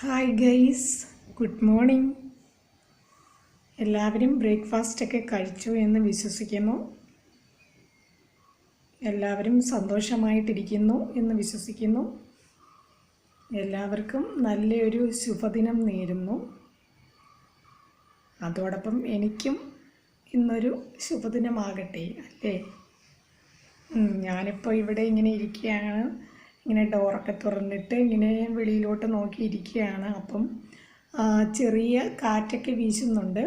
Hi guys good morning എല്ലാവരും ബ്രേക്ക്ഫാസ്റ്റൊക്കെ കഴിച്ചു എന്ന് വിശ്വസിക്കുന്നു. എല്ലാവരും സന്തോഷമായിട്ടിരിക്കുന്നു എന്ന് വിശ്വസിക്കുന്നു. എല്ലാവർക്കും നല്ലൊരു ശുഭദിനം നേരുന്നു. അതോടൊപ്പം എനിക്കും ഇന്നൊരു ശുഭദിനമാകട്ടെ അല്ലേ? ഞാനിപ്പോൾ ഇവിടെ ഇങ്ങനെ ഇരിക്കുകയാണ്. ഇങ്ങനെ ഡോറൊക്കെ തുറന്നിട്ട് ഇങ്ങനെ വെളിയിലോട്ട് നോക്കിയിരിക്കുകയാണ്. അപ്പം ചെറിയ കാറ്റൊക്കെ വീശുന്നുണ്ട്.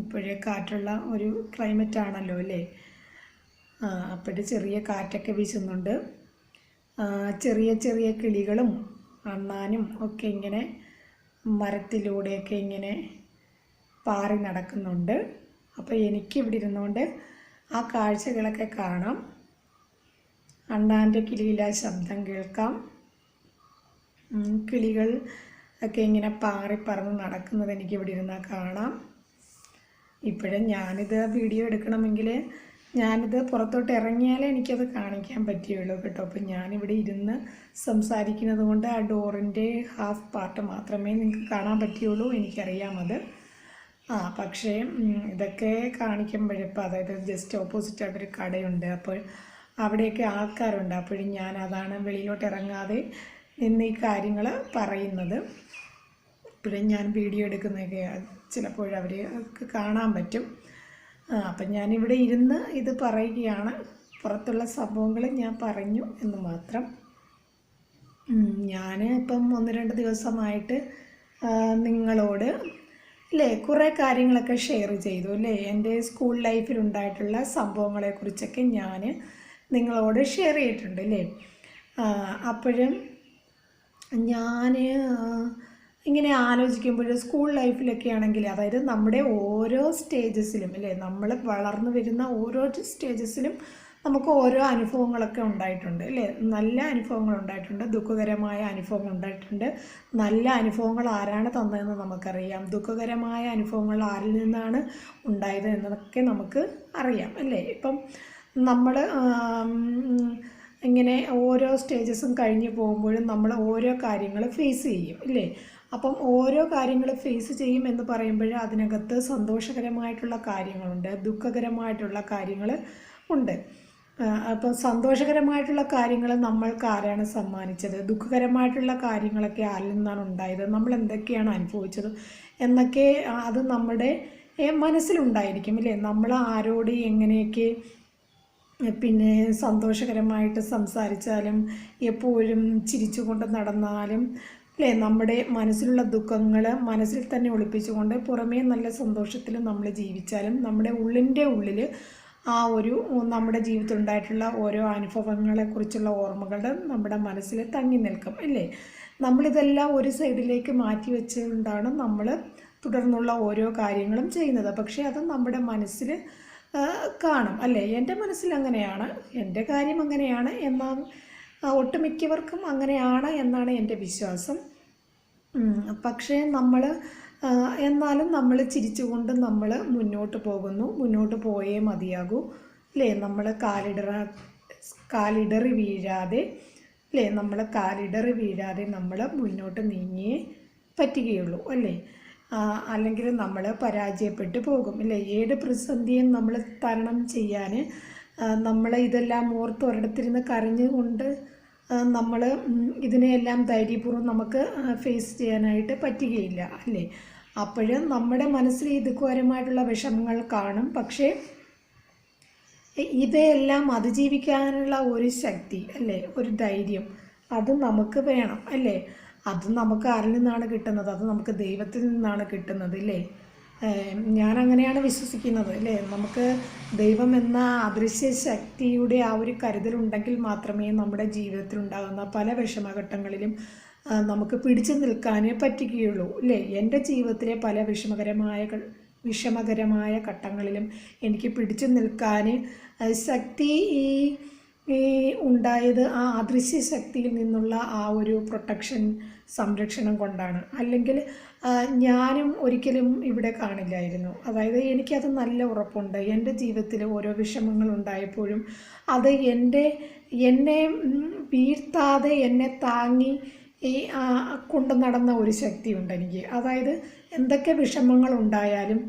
ഇപ്പോഴേ കാറ്റുള്ള ഒരു ക്ലൈമറ്റ് ആണല്ലോ അല്ലേ? അപ്പോഴ് ചെറിയ കാറ്റൊക്കെ വീശുന്നുണ്ട്. ചെറിയ ചെറിയ കിളികളും അണ്ണാനും ഒക്കെ ഇങ്ങനെ മരത്തിലൂടെയൊക്കെ ഇങ്ങനെ പാറി നടക്കുന്നുണ്ട്. അപ്പോൾ എനിക്ക് ഇവിടെ ഇരുന്നുകൊണ്ട് ആ കാഴ്ചകളൊക്കെ കാണാം. അണ്ണാന്റെ കിളിയിലെ ശബ്ദം കേൾക്കാം. കിളികൾ ഒക്കെ ഇങ്ങനെ പാറി പറന്ന് നടക്കുന്നത് എനിക്ക് ഇവിടെ ഇരുന്നാൽ കാണാം. ഇപ്പോഴും ഞാനിത് വീഡിയോ എടുക്കണമെങ്കിൽ ഞാനിത് പുറത്തോട്ട് ഇറങ്ങിയാലേ എനിക്കത് കാണിക്കാൻ പറ്റുകയുള്ളൂ കേട്ടോ. അപ്പം ഞാനിവിടെ ഇരുന്ന് സംസാരിക്കുന്നത് കൊണ്ട് ആ ഡോറിന്റെ ഹാഫ് പാർട്ട് മാത്രമേ നിങ്ങൾക്ക് കാണാൻ പറ്റുകയുള്ളൂ എനിക്കറിയാം അത്. ആ പക്ഷേ ഇതൊക്കെ കാണിക്കുമ്പോഴിപ്പോൾ അതായത് ജസ്റ്റ് ഓപ്പോസിറ്റ് ആയിട്ടൊരു കടയുണ്ട്. അപ്പോൾ അവിടെയൊക്കെ ആൾക്കാരുണ്ട്. അപ്പോഴും ഞാൻ അതാണ് വെളിയിലോട്ട് ഇറങ്ങാതെ നിന്ന് ഈ കാര്യങ്ങൾ പറയുന്നത്. ഇപ്പോഴും ഞാൻ വീഡിയോ എടുക്കുന്നതൊക്കെ ചിലപ്പോൾ കാണാൻ പറ്റും. അപ്പം ഞാനിവിടെ ഇരുന്ന് ഇത് പറയുകയാണ്. പുറത്തുള്ള സംഭവങ്ങൾ ഞാൻ പറഞ്ഞു എന്ന് മാത്രം. ഞാൻ ഇപ്പം ഒന്ന് രണ്ട് ദിവസമായിട്ട് നിങ്ങളോട് അല്ലേ കുറേ കാര്യങ്ങളൊക്കെ ഷെയർ ചെയ്തു അല്ലേ? എന്റെ സ്കൂൾ ലൈഫിലുണ്ടായിട്ടുള്ള സംഭവങ്ങളെക്കുറിച്ചൊക്കെ ഞാൻ നിങ്ങളോട് ഷെയർ ചെയ്തിട്ടുണ്ട് അല്ലേ അപ്പോഴും ഞാൻ ഇങ്ങനെ ആലോചിക്കുമ്പോൾ സ്കൂൾ ലൈഫിലൊക്കെ ആണെങ്കിൽ അതായത് നമ്മുടെ ഓരോ സ്റ്റേജസിലും അല്ലേ നമ്മൾ വളർന്നു വരുന്ന ഓരോ സ്റ്റേജസിലും നമുക്ക് ഓരോ അനുഭവങ്ങളൊക്കെ ഉണ്ടായിട്ടുണ്ട് അല്ലേ നല്ല അനുഭവങ്ങൾ ഉണ്ടായിട്ടുണ്ട് ദുഃഖകരമായ അനുഭവങ്ങൾ ഉണ്ടായിട്ടുണ്ട്. നല്ല അനുഭവങ്ങൾ ആരാണ് തന്നതെന്ന് നമുക്കറിയാം. ദുഃഖകരമായ അനുഭവങ്ങൾ ആരിൽ നിന്നാണ് ഉണ്ടായത് എന്നതൊക്കെ നമുക്ക് അറിയാം അല്ലേ? ഇപ്പം നമ്മൾ ഇങ്ങനെ ഓരോ സ്റ്റേജസും കഴിഞ്ഞ് പോകുമ്പോഴും നമ്മൾ ഓരോ കാര്യങ്ങൾ ഫേസ് ചെയ്യും ഇല്ലേ? അപ്പം ഓരോ കാര്യങ്ങൾ ഫേസ് ചെയ്യും എന്ന് പറയുമ്പോൾ അതിനകത്ത് സന്തോഷകരമായിട്ടുള്ള കാര്യങ്ങളുണ്ട് ദുഃഖകരമായിട്ടുള്ള കാര്യങ്ങൾ ഉണ്ട്. അപ്പം സന്തോഷകരമായിട്ടുള്ള കാര്യങ്ങൾ നമ്മൾക്ക് ആരാണ് സമ്മാനിച്ചത്? ദുഃഖകരമായിട്ടുള്ള കാര്യങ്ങളൊക്കെ ആരിൽ നിന്നാണ് ഉണ്ടായത്? നമ്മൾ എന്തൊക്കെയാണ് അനുഭവിച്ചത്? എന്നൊക്കെ അത് നമ്മുടെ മനസ്സിലുണ്ടായിരിക്കും ഇല്ലേ? നമ്മൾ ആരോട് എങ്ങനെയൊക്കെ പിന്നെ സന്തോഷകരമായിട്ട് സംസാരിച്ചാലും എപ്പോഴും ചിരിച്ചുകൊണ്ട് നടന്നാലും അല്ലേ? നമ്മുടെ മനസ്സിലുള്ള ദുഃഖങ്ങൾ മനസ്സിൽ തന്നെ ഒളിപ്പിച്ചുകൊണ്ട് പുറമേ നല്ല സന്തോഷത്തിൽ നമ്മൾ ജീവിച്ചാലും നമ്മുടെ ഉള്ളിന്റെ ഉള്ളിൽ ആ ഒരു നമ്മുടെ ജീവിതത്തിൽ ഉണ്ടായിട്ടുള്ള ഓരോ അനുഭവങ്ങളെക്കുറിച്ചുള്ള ഓർമ്മകൾ നമ്മുടെ മനസ്സിൽ തങ്ങി നിൽക്കും അല്ലേ? നമ്മളിതെല്ലാം ഒരു സൈഡിലേക്ക് മാറ്റി വെച്ചുകൊണ്ടാണ് നമ്മൾ തുടർന്നുള്ള ഓരോ കാര്യങ്ങളും ചെയ്യുന്നത്. പക്ഷേ അത് നമ്മുടെ മനസ്സിൽ കാണും. അല്ലേ? എന്റെ മനസ്സിൽ അങ്ങനെയാണ്. എന്റെ കാര്യം അങ്ങനെയാണ് എന്നാൽ ഒട്ടുമിക്കവർക്കും അങ്ങനെയാണ് എന്നാണ് എന്റെ വിശ്വാസം. പക്ഷേ നമ്മൾ എന്നാലും നമ്മൾ ചിരിച്ചുകൊണ്ട് നമ്മൾ മുന്നോട്ട് പോകുന്നു. മുന്നോട്ട് പോയേ മതിയാകൂ. അല്ലേ? നമ്മൾ കാലിടറ കാലിടറി വീഴാതെ അല്ലേ? നമ്മൾ കാലിടറി വീഴാതെ നമ്മൾ മുന്നോട്ട് നീങ്ങിയേ പറ്റുകയുള്ളൂ. അല്ലേ? അല്ലെങ്കിൽ നമ്മൾ പരാജയപ്പെട്ടു പോകും. അല്ലേ ഏത് പ്രതിസന്ധിയും നമ്മൾ തരണം ചെയ്യാൻ നമ്മൾ ഇതെല്ലാം ഓർത്ത് ഒരിടത്തിരുന്ന് കരഞ്ഞുകൊണ്ട് നമ്മൾ ഇതിനെയെല്ലാം ധൈര്യപൂർവം നമുക്ക് ഫേസ് ചെയ്യാനായിട്ട് പറ്റുകയില്ല അല്ലേ? അപ്പോഴും നമ്മുടെ മനസ്സിൽ ഈ ദുഃഖകരമായിട്ടുള്ള വിഷമങ്ങൾ കാണും. പക്ഷേ ഇതെല്ലാം അതിജീവിക്കാനുള്ള ഒരു ശക്തി അല്ലേ? ഒരു ധൈര്യം അത് നമുക്ക് വേണം അല്ലേ? അത് നമുക്ക് ആരിൽ നിന്നാണ് കിട്ടുന്നത്? അത് നമുക്ക് ദൈവത്തിൽ നിന്നാണ് കിട്ടുന്നത് ഇല്ലേ? ഞാൻ അങ്ങനെയാണ് വിശ്വസിക്കുന്നത് അല്ലേ നമുക്ക് ദൈവം എന്ന അദൃശ്യ ശക്തിയുടെ ആ ഒരു കരുതലുണ്ടെങ്കിൽ മാത്രമേ നമ്മുടെ ജീവിതത്തിൽ ഉണ്ടാകുന്ന പല വിഷമഘട്ടങ്ങളിലും നമുക്ക് പിടിച്ചു നിൽക്കാനേ പറ്റുകയുള്ളൂ അല്ലേ എന്റെ ജീവിതത്തിലെ പല വിഷമകരമായ വിഷമകരമായ ഘട്ടങ്ങളിലും എനിക്ക് പിടിച്ചു നിൽക്കാൻ ശക്തി ഈ ഉണ്ടായത് ആ അദൃശ്യ ശക്തിയിൽ നിന്നുള്ള ആ ഒരു പ്രൊട്ടക്ഷൻ സംരക്ഷണം കൊണ്ടാണ്. അല്ലെങ്കിൽ ഞാനും ഒരിക്കലും ഇവിടെ കാണില്ലായിരുന്നു. അതായത് എനിക്കത് നല്ല ഉറപ്പുണ്ട്. എന്റെ ജീവിതത്തിൽ ഓരോ വിഷമങ്ങൾ ഉണ്ടായപ്പോഴും അത് എന്റെ എന്നെ വീഴ്ത്താതെ എന്നെ താങ്ങി ഈ കൊണ്ടു നടന്ന ഒരു ശക്തിയുണ്ട് എനിക്ക്. അതായത് എന്തൊക്കെ വിഷമങ്ങൾ ഉണ്ടായാലും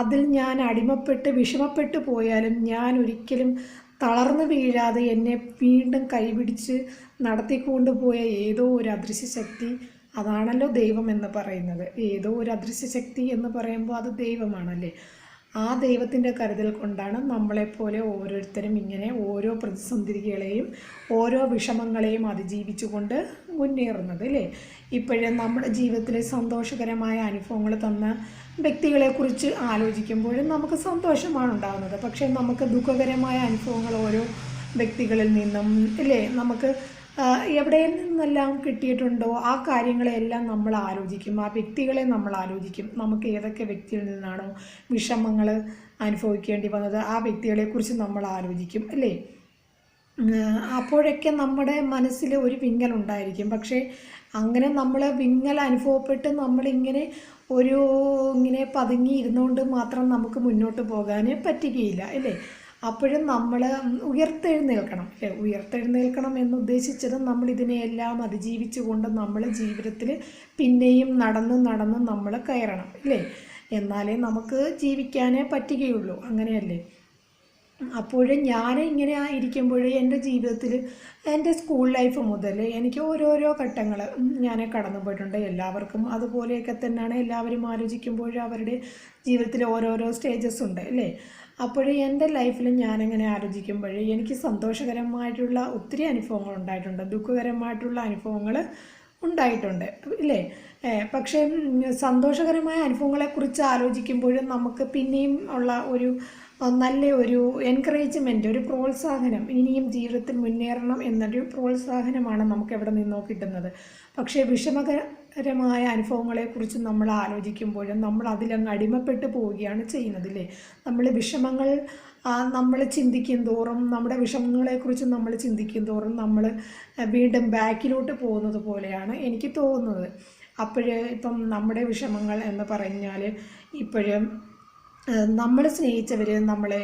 അതിൽ ഞാൻ അടിമപ്പെട്ട് വിഷമപ്പെട്ട് പോയാലും ഞാൻ ഒരിക്കലും തളർന്നു വീഴാതെ എന്നെ വീണ്ടും കൈപിടിച്ച് നടത്തിക്കൊണ്ടു പോയ ഏതോ ഒരു അദൃശ്യ ശക്തി അതാണല്ലോ ദൈവം എന്ന് പറയുന്നത്. ഏതോ ഒരു അദൃശ്യ ശക്തി എന്ന് പറയുമ്പോൾ അത് ദൈവമാണല്ലേ? ആ ദൈവത്തിന്റെ കരുതൽ കൊണ്ടാണ് നമ്മളെപ്പോലെ ഓരോരുത്തരും ഇങ്ങനെ ഓരോ പ്രതിസന്ധികളെയും ഓരോ വിഷമങ്ങളെയും അതിജീവിച്ചുകൊണ്ട് മുന്നേറുന്നത് അല്ലേ? ഇപ്പോഴും നമ്മുടെ ജീവിതത്തിലെ സന്തോഷകരമായ അനുഭവങ്ങൾ തന്ന വ്യക്തികളെക്കുറിച്ച് ആലോചിക്കുമ്പോഴും നമുക്ക് സന്തോഷമാണ് ഉണ്ടാകുന്നത് പക്ഷേ നമുക്ക് ദുഃഖകരമായ അനുഭവങ്ങൾ ഓരോ വ്യക്തികളിൽ നിന്നും അല്ലേ? നമുക്ക് എവിടെ നിന്നെല്ലാം കിട്ടിയിട്ടുണ്ടോ ആ കാര്യങ്ങളെല്ലാം നമ്മൾ ആലോചിക്കും ആ വ്യക്തികളെ നമ്മൾ ആലോചിക്കും. നമുക്ക് ഏതൊക്കെ വ്യക്തിയിൽ നിന്നാണോ വിഷമങ്ങൾ അനുഭവിക്കേണ്ടി വന്നത് ആ വ്യക്തികളെക്കുറിച്ച് നമ്മൾ ആലോചിക്കും അല്ലേ? അപ്പോഴൊക്കെ നമ്മുടെ മനസ്സിൽ ഒരു വിങ്ങൽ ഉണ്ടായിരിക്കും. പക്ഷേ അങ്ങനെ നമ്മൾ വിങ്ങൽ അനുഭവപ്പെട്ട് നമ്മളിങ്ങനെ ഒരു ഇങ്ങനെ പതുങ്ങി ഇരുന്നുകൊണ്ട് മാത്രം നമുക്ക് മുന്നോട്ട് പോകാൻ പറ്റുകയില്ല അല്ലേ? അപ്പോഴും നമ്മൾ ഉയർത്തെഴുന്നേൽക്കണം അല്ലേ? ഉയർത്തെഴുന്നേൽക്കണം എന്ന് ഉദ്ദേശിച്ചത് നമ്മൾ ഇതിനെയെല്ലാം അതിജീവിച്ചുകൊണ്ട് നമ്മൾ ജീവിതത്തിൽ പിന്നെയും നടന്ന് നടന്ന് നമ്മൾ കയറണം അല്ലേ? എന്നാലേ നമുക്ക് ജീവിക്കാനേ പറ്റുകയുള്ളൂ. അങ്ങനെയല്ലേ? അപ്പോഴും ഞാൻ ഇങ്ങനെ ഇരിക്കുമ്പോൾ എന്റെ ജീവിതത്തിൽ എന്റെ സ്കൂൾ ലൈഫ് മുതൽ എനിക്ക് ഓരോരോ ഘട്ടങ്ങൾ ഞാൻ കടന്നു പോയിട്ടുണ്ട്. എല്ലാവർക്കും അതുപോലെയൊക്കെ തന്നെയാണ് എല്ലാവരും ആലോചിക്കുമ്പോൾ അവരുടെ ജീവിതത്തിൽ ഓരോരോ സ്റ്റേജസ് ഉണ്ട് അല്ലേ? അപ്പോൾ എന്റെ ലൈഫിൽ ഞാനിങ്ങനെ ആലോചിക്കുമ്പോൾ എനിക്ക് സന്തോഷകരമായിട്ടുള്ള ഒത്തിരി അനുഭവങ്ങൾ ഉണ്ടായിട്ടുണ്ട്. ദുഃഖകരമായിട്ടുള്ള അനുഭവങ്ങൾ ഉണ്ടായിട്ടുണ്ട് ഇല്ലേ? പക്ഷേ സന്തോഷകരമായ അനുഭവങ്ങളെക്കുറിച്ച് ആലോചിക്കുമ്പോഴും നമുക്ക് പിന്നെയും ഉള്ള ഒരു നല്ല ഒരു എൻകറേജ്മെന്റ് ഒരു പ്രോത്സാഹനം ഇനിയും ജീവിതത്തിൽ മുന്നേറണം എന്നൊരു പ്രോത്സാഹനമാണ് നമുക്ക് എവിടെ നിന്നോ കിട്ടുന്നത്. പക്ഷേ വിഷമകരമായ അനുഭവങ്ങളെക്കുറിച്ച് നമ്മൾ ആലോചിക്കുമ്പോഴും നമ്മൾ അതിലങ്ങ് അടിമപ്പെട്ടു പോവുകയാണ് ചെയ്യുന്നത് അല്ലേ നമ്മൾ വിഷമങ്ങൾ നമ്മൾ ചിന്തിക്കും തോറും നമ്മുടെ വിഷമങ്ങളെക്കുറിച്ച് നമ്മൾ ചിന്തിക്കും തോറും നമ്മൾ വീണ്ടും ബാക്കിലോട്ട് പോകുന്നത് പോലെയാണ് എനിക്ക് തോന്നുന്നത്. അപ്പോഴേ ഇപ്പം നമ്മുടെ വിഷമങ്ങൾ എന്ന് പറഞ്ഞാൽ ഇപ്പോഴും നമ്മൾ സ്നേഹിച്ചവർ നമ്മളെ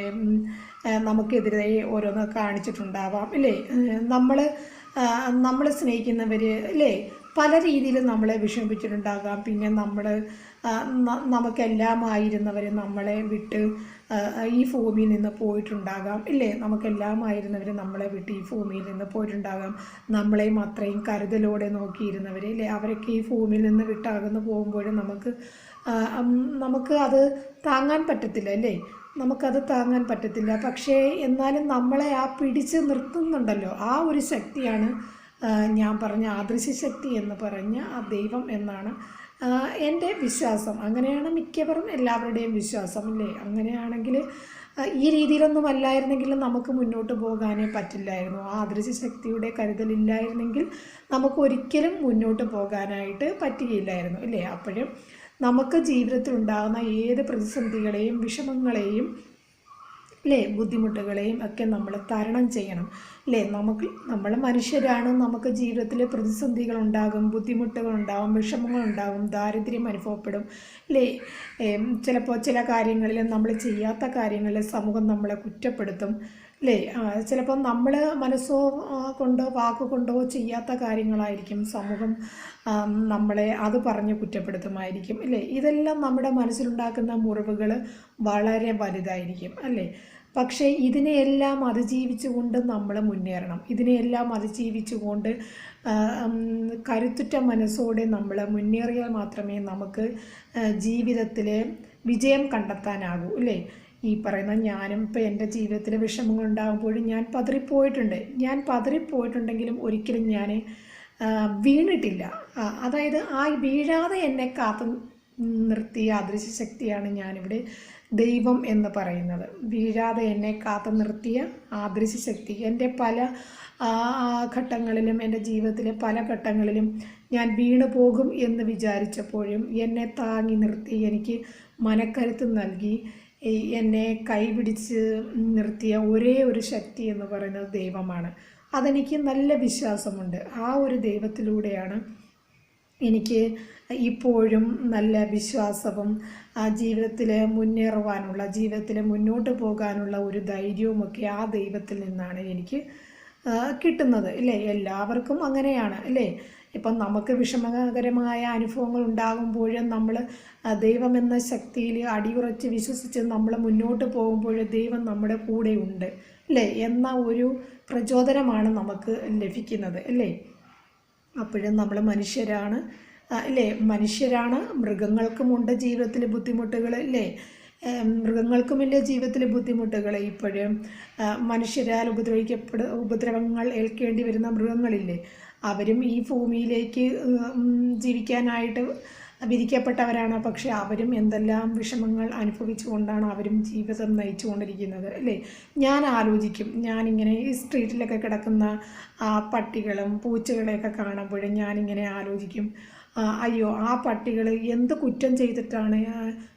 നമുക്കെതിരെ ഓരോന്ന് കാണിച്ചിട്ടുണ്ടാവാം ഇല്ലേ? നമ്മൾ നമ്മൾ സ്നേഹിക്കുന്നവർ അല്ലേ പല രീതിയിൽ നമ്മളെ വിഷമിപ്പിച്ചിട്ടുണ്ടാകാം. പിന്നെ നമ്മൾ നമുക്കെല്ലാമായിരുന്നവർ നമ്മളെ വിട്ട് ഈ ഭൂമിയിൽ നിന്ന് പോയിട്ടുണ്ടാകാം ഇല്ലേ? നമുക്കെല്ലാമായിരുന്നവർ നമ്മളെ വിട്ട് ഈ ഭൂമിയിൽ നിന്ന് പോയിട്ടുണ്ടാകാം. നമ്മളെയും അത്രയും കരുതലോടെ നോക്കിയിരുന്നവർ ഇല്ലേ? അവരൊക്കെ ഈ ഭൂമിയിൽ നിന്ന് വിട്ടകന്ന് പോകുമ്പോഴും നമുക്ക് നമുക്ക് അത് താങ്ങാൻ പറ്റത്തില്ല അല്ലേ? നമുക്കത് താങ്ങാൻ പറ്റത്തില്ല. പക്ഷേ എന്നാലും നമ്മളെ ആ പിടിച്ച് നിർത്തുന്നുണ്ടല്ലോ. ആ ഒരു ശക്തിയാണ് ഞാൻ പറഞ്ഞ ആദൃശ്യ ശക്തി എന്ന് പറഞ്ഞ ആ ദൈവം എന്നാണ് എന്റെ വിശ്വാസം. അങ്ങനെയാണ് മിക്കവരും എല്ലാവരുടെയും വിശ്വാസം അല്ലേ? അങ്ങനെയാണെങ്കിൽ ഈ രീതിയിലൊന്നും അല്ലായിരുന്നെങ്കിൽ നമുക്ക് മുന്നോട്ട് പോകാനേ പറ്റില്ലായിരുന്നു. ആ അദൃശ്യ ശക്തിയുടെ കരുതലില്ലായിരുന്നെങ്കിൽ നമുക്ക് ഒരിക്കലും മുന്നോട്ട് പോകാനായിട്ട് പറ്റുകയില്ലായിരുന്നു അല്ലേ? അപ്പോഴും നമുക്ക് ജീവിതത്തിൽ ഉണ്ടാകുന്ന ഏത് പ്രതിസന്ധികളെയും വിഷമങ്ങളെയും അല്ലേ ബുദ്ധിമുട്ടുകളെയും ഒക്കെ നമ്മൾ തരണം ചെയ്യണം അല്ലേ നമുക്ക് നമ്മൾ മനുഷ്യരാണ്. നമുക്ക് ജീവിതത്തിൽ പ്രതിസന്ധികൾ ഉണ്ടാകും ബുദ്ധിമുട്ടുകൾ ഉണ്ടാകും വിഷമങ്ങൾ ഉണ്ടാകും ദാരിദ്ര്യം അനുഭവപ്പെടും അല്ലേ ചിലപ്പോൾ ചില കാര്യങ്ങളിൽ നമ്മൾ ചെയ്യാത്ത കാര്യങ്ങളിൽ സമൂഹം നമ്മളെ കുറ്റപ്പെടുത്തും. അല്ലേ? ചിലപ്പം നമ്മൾ മനസ്സോ കൊണ്ടോ വാക്കുകൊണ്ടോ ചെയ്യാത്ത കാര്യങ്ങളായിരിക്കും സമൂഹം നമ്മളെ അത് പറഞ്ഞ് കുറ്റപ്പെടുത്തുമായിരിക്കും അല്ലേ? ഇതെല്ലാം നമ്മുടെ മനസ്സിലുണ്ടാക്കുന്ന മുറിവുകൾ വളരെ വലുതായിരിക്കും അല്ലേ? പക്ഷേ ഇതിനെയെല്ലാം അതിജീവിച്ചുകൊണ്ട് നമ്മൾ മുന്നേറണം. ഇതിനെയെല്ലാം അതിജീവിച്ചുകൊണ്ട് കരുത്തുറ്റ മനസ്സോടെ നമ്മൾ മുന്നേറിയാൽ മാത്രമേ നമുക്ക് ജീവിതത്തിൽ വിജയം കണ്ടെത്താനാകൂ അല്ലേ? ഈ പറയുന്ന ഞാനും ഇപ്പോൾ എന്റെ ജീവിതത്തിൽ വിഷമങ്ങൾ ഉണ്ടാകുമ്പോഴും ഞാൻ പതറിപ്പോയിട്ടുണ്ട്. ഞാൻ പതറിപ്പോയിട്ടുണ്ടെങ്കിലും ഒരിക്കലും ഞാൻ വീണിട്ടില്ല. അതായത് ആ വീഴാതെ എന്നെ കാത്തു നിർത്തിയ അദൃശ്യ ശക്തിയാണ് ഞാനിവിടെ ദൈവം എന്ന് പറയുന്നത്. വീഴാതെ എന്നെ കാത്തു നിർത്തിയ ആദൃശ്യ ശക്തി. എന്റെ പല ഘട്ടങ്ങളിലും എന്റെ ജീവിതത്തിലെ പല ഘട്ടങ്ങളിലും ഞാൻ വീണു പോകും എന്ന് വിചാരിച്ചപ്പോഴും എന്നെ താങ്ങി നിർത്തി എനിക്ക് മനക്കരുത്ത് നൽകി എന്നെ കൈപിടിച്ച് നിർത്തിയ ഒരേ ഒരു ശക്തി എന്ന് പറയുന്നത് ദൈവമാണ്. അതെനിക്ക് നല്ല വിശ്വാസമുണ്ട്. ആ ഒരു ദൈവത്തിലൂടെയാണ് എനിക്ക് ഇപ്പോഴും നല്ല വിശ്വാസവും ആ ജീവിതത്തിൽ മുന്നേറുവാനുള്ള ജീവിതത്തിൽ മുന്നോട്ട് പോകാനുള്ള ഒരു ധൈര്യവുമൊക്കെ ആ ദൈവത്തിൽ നിന്നാണ് എനിക്ക് കിട്ടുന്നത്. അല്ലേ എല്ലാവർക്കും അങ്ങനെയാണ്. അല്ലേ ഇപ്പം നമുക്ക് വിഷമകരമായ അനുഭവങ്ങൾ ഉണ്ടാകുമ്പോഴും നമ്മൾ ദൈവം എന്ന ശക്തിയിൽ അടിയുറച്ച് വിശ്വസിച്ച് നമ്മൾ മുന്നോട്ട് പോകുമ്പോൾ ദൈവം നമ്മുടെ കൂടെ ഉണ്ട് അല്ലേ? എന്ന ഒരു പ്രചോദനമാണ് നമുക്ക് ലഭിക്കുന്നത് അല്ലേ? അപ്പോഴും നമ്മൾ മനുഷ്യരാണ് അല്ലേ? മനുഷ്യരാണ് മൃഗങ്ങൾക്കുമുണ്ട് ജീവിതത്തിൽ ബുദ്ധിമുട്ടുകൾ അല്ലേ? മൃഗങ്ങൾക്കുമില്ല ജീവിതത്തിൽ ബുദ്ധിമുട്ടുകൾ. ഇപ്പോഴും മനുഷ്യരാൽ ഉപദ്രവിക്കപ്പെട ഉപദ്രവങ്ങൾ ഏൽക്കേണ്ടി വരുന്ന മൃഗങ്ങളില്ലേ? അവരും ഈ ഭൂമിയിലേക്ക് ജീവിക്കാനായിട്ട് വിധിക്കപ്പെട്ടവരാണ്. പക്ഷെ അവരും എന്തെല്ലാം വിഷമങ്ങൾ അനുഭവിച്ചുകൊണ്ടാണ് അവരും ജീവിതം നയിച്ചുകൊണ്ടിരിക്കുന്നത് അല്ലേ? ഞാൻ ആലോചിക്കും. ഞാനിങ്ങനെ ഈ സ്ട്രീറ്റിലൊക്കെ കിടക്കുന്ന ആ പട്ടികളും പൂച്ചകളെയൊക്കെ കാണുമ്പോഴും ഞാനിങ്ങനെ ആലോചിക്കും. അയ്യോ ആ പട്ടികൾ എന്ത് കുറ്റം ചെയ്തിട്ടാണ്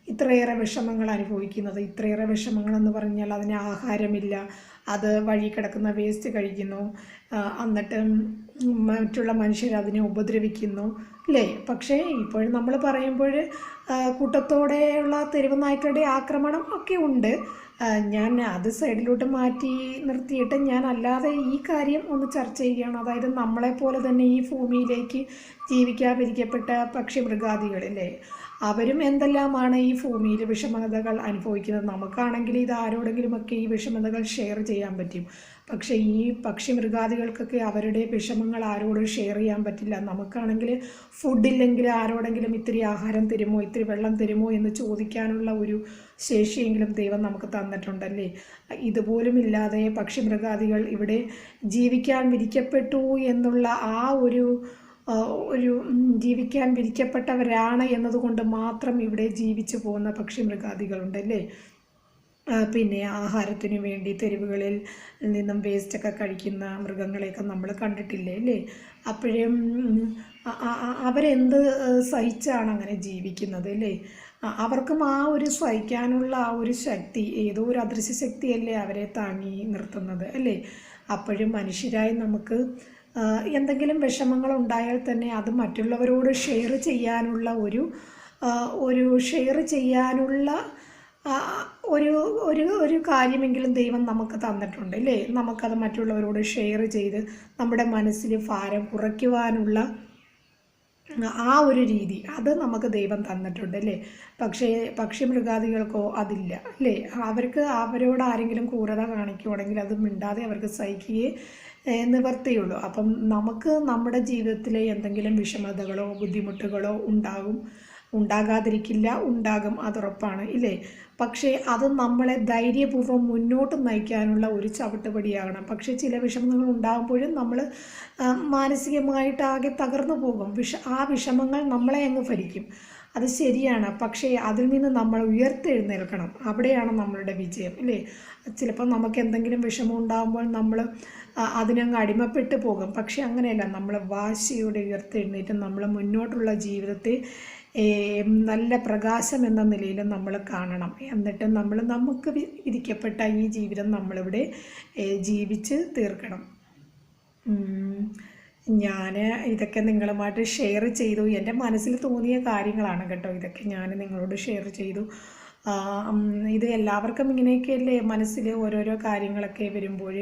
ഇത്രയേറെ വിഷമങ്ങൾ അനുഭവിക്കുന്നത്? ഇത്രയേറെ വിഷമങ്ങളെന്ന് പറഞ്ഞാൽ അതിന് ആഹാരമില്ല. അത് വഴി കിടക്കുന്ന വേസ്റ്റ് കഴിക്കുന്നു. എന്നിട്ട് മറ്റുള്ള മനുഷ്യർ അതിനെ ഉപദ്രവിക്കുന്നു അല്ലേ? പക്ഷേ ഇപ്പോഴും നമ്മൾ പറയുമ്പോൾ കൂട്ടത്തോടെയുള്ള തെരുവ് നായ്ക്കളുടെ ആക്രമണം ഒക്കെ ഉണ്ട്. ഞാൻ അത് സൈഡിലോട്ട് മാറ്റി നിർത്തിയിട്ട് ഞാൻ അല്ലാതെ ഈ കാര്യം ഒന്ന് ചർച്ച ചെയ്യുകയാണ്. അതായത് നമ്മളെപ്പോലെ തന്നെ ഈ ഭൂമിയിലേക്ക് ജീവിക്കാതിരിക്കപ്പെട്ട പക്ഷി മൃഗാദികളില്ലേ അവരും എന്തെല്ലാമാണ് ഈ ഭൂമിയിൽ വിഷമതകൾ അനുഭവിക്കുന്നത്? നമുക്കാണെങ്കിൽ ഇത് ആരോടെങ്കിലുമൊക്കെ ഈ വിഷമതകൾ ഷെയർ ചെയ്യാൻ പറ്റും. പക്ഷേ ഈ പക്ഷി മൃഗാദികൾക്കൊക്കെ അവരുടെ വിഷമങ്ങൾ ആരോടും ഷെയർ ചെയ്യാൻ പറ്റില്ല. നമുക്കാണെങ്കിൽ ഫുഡില്ലെങ്കിൽ ആരോടെങ്കിലും ഇത്തിരി ആഹാരം തരുമോ ഇത്തിരി വെള്ളം തരുമോ എന്ന് ചോദിക്കാനുള്ള ഒരു ശേഷിയെങ്കിലും ദൈവം നമുക്ക് തന്നിട്ടുണ്ടല്ലേ? ഇതുപോലും ഇല്ലാതെ പക്ഷി മൃഗാദികൾ ഇവിടെ ജീവിക്കാൻ വിരിക്കപ്പെട്ടു എന്നുള്ള ആ ഒരു ഒരു ജീവിക്കാൻ വിരിക്കപ്പെട്ടവരാണ് എന്നതുകൊണ്ട് മാത്രം ഇവിടെ ജീവിച്ചു പോകുന്ന പക്ഷി മൃഗാദികളുണ്ടല്ലേ പിന്നെ ആഹാരത്തിന് വേണ്ടി തെരുവുകളിൽ നിന്നും വേസ്റ്റൊക്കെ കഴിക്കുന്ന മൃഗങ്ങളെയൊക്കെ നമ്മൾ കണ്ടിട്ടില്ലേ അല്ലേ? അപ്പോഴും അവരെന്ത് സഹിച്ചാണ് അങ്ങനെ ജീവിക്കുന്നത് അല്ലേ? അവർക്കും ആ ഒരു സഹിക്കാനുള്ള ആ ഒരു ശക്തി ഏതോ ഒരു അദൃശ്യ ശക്തിയല്ലേ അവരെ താങ്ങി നിർത്തുന്നത് അല്ലേ? അപ്പോഴും മനുഷ്യരായി നമുക്ക് എന്തെങ്കിലും വിഷമങ്ങൾ ഉണ്ടായാൽ തന്നെ അത് മറ്റുള്ളവരോട് ഷെയർ ചെയ്യാനുള്ള ഒരു ഒരു ഷെയർ ചെയ്യാനുള്ള ഒരു ഒരു ഒരു കാര്യമെങ്കിലും ദൈവം നമുക്ക് തന്നിട്ടുണ്ട് അല്ലേ? നമുക്കത് മറ്റുള്ളവരോട് ഷെയർ ചെയ്ത് നമ്മുടെ മനസ്സിൽ ഭാരം കുറയ്ക്കുവാനുള്ള ആ ഒരു രീതി അത് നമുക്ക് ദൈവം തന്നിട്ടുണ്ട് അല്ലേ? പക്ഷേ പക്ഷി മൃഗാദികൾക്കോ അതില്ല അല്ലേ? അവർക്ക് അവരോട് ആരെങ്കിലും ക്രൂരത കാണിക്കുവാണെങ്കിൽ അത് മിണ്ടാതെ അവർക്ക് സഹിക്കുകയേ നിവർത്തിയുള്ളൂ. അപ്പം നമുക്ക് നമ്മുടെ ജീവിതത്തിലെ എന്തെങ്കിലും വിഷമതകളോ ബുദ്ധിമുട്ടുകളോ ഉണ്ടാകും ഉണ്ടാകാതിരിക്കില്ല ഉണ്ടാകും അതുറപ്പാണ് ഇല്ലേ? പക്ഷേ അത് നമ്മളെ ധൈര്യപൂർവം മുന്നോട്ട് നയിക്കാനുള്ള ഒരു ചവിട്ടുപടിയാകണം. പക്ഷേ ചില വിഷമങ്ങൾ ഉണ്ടാകുമ്പോഴും നമ്മൾ മാനസികമായിട്ട് ആകെ തകർന്നു പോകും. വിഷ ആ വിഷമങ്ങൾ നമ്മളെ അങ്ങ് ഭരിക്കും. അത് ശരിയാണ്. പക്ഷേ അതിൽ നിന്ന് നമ്മൾ ഉയർത്തെഴുന്നേൽക്കണം. അവിടെയാണ് നമ്മളുടെ വിജയം അല്ലേ ചിലപ്പോൾ നമുക്ക് എന്തെങ്കിലും വിഷമം ഉണ്ടാകുമ്പോൾ നമ്മൾ അതിനങ്ങ് അടിമപ്പെട്ടു പോകും. പക്ഷേ അങ്ങനെയല്ല. നമ്മൾ വാശിയോടെ ഉയർത്തെഴുന്നേറ്റ് നമ്മൾ മുന്നോട്ടുള്ള ജീവിതത്തെ നല്ല പ്രകാശം എന്ന നിലയിൽ നമ്മൾ കാണണം. എന്നിട്ട് നമ്മൾ നമുക്ക് വിധിക്കപ്പെട്ട ഈ ജീവിതം നമ്മളിവിടെ ജീവിച്ച് തീർക്കണം. ഞാൻ ഇതൊക്കെ നിങ്ങളുമായിട്ട് ഷെയർ ചെയ്തു. എന്റെ മനസ്സിൽ തോന്നിയ കാര്യങ്ങളാണ് കേട്ടോ ഇതൊക്കെ ഞാൻ നിങ്ങളോട് ഷെയർ ചെയ്തു. ഇത് എല്ലാവർക്കും ഇങ്ങനെയൊക്കെയല്ലേ? മനസ്സിൽ ഓരോരോ കാര്യങ്ങളൊക്കെ വരുമ്പോൾ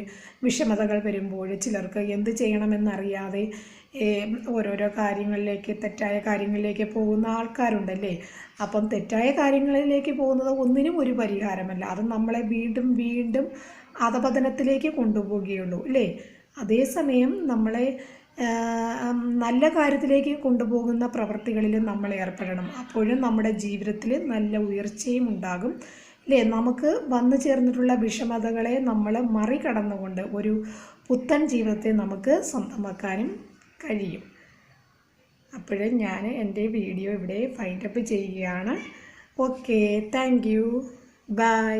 വിഷമതകൾ വരുമ്പോൾ ചിലർക്ക് എന്ത് ചെയ്യണമെന്നറിയാതെ ഓരോരോ കാര്യങ്ങളിലേക്ക് തെറ്റായ കാര്യങ്ങളിലേക്ക് പോകുന്ന ആൾക്കാരുണ്ടല്ലേ? അപ്പം തെറ്റായ കാര്യങ്ങളിലേക്ക് പോകുന്നത് ഒന്നിനും ഒരു പരിഹാരമല്ല. അത് നമ്മളെ വീണ്ടും വീണ്ടും അധപതനത്തിലേക്ക് കൊണ്ടുപോവുകയുള്ളൂ അല്ലേ? അതേസമയം നമ്മളെ നല്ല കാര്യത്തിലേക്ക് കൊണ്ടുപോകുന്ന പ്രവർത്തികളിൽ നമ്മൾ ഏർപ്പെടണം. അപ്പോഴും നമ്മുടെ ജീവിതത്തിൽ നല്ല ഉയർച്ചയും ഉണ്ടാകും അല്ലേ? നമുക്ക് വന്നു ചേർന്നിട്ടുള്ള വിഷമതകളെ നമ്മൾ മറികടന്നുകൊണ്ട് ഒരു പുത്തൻ ജീവിതത്തെ നമുക്ക് സ്വന്തമാക്കാനും കഴിയും. അപ്പോൾ ഞാൻ എന്റെ വീഡിയോ ഇവിടെ ഫൈൻഡപ്പ് ചെയ്യുകയാണ്. Okay thank you by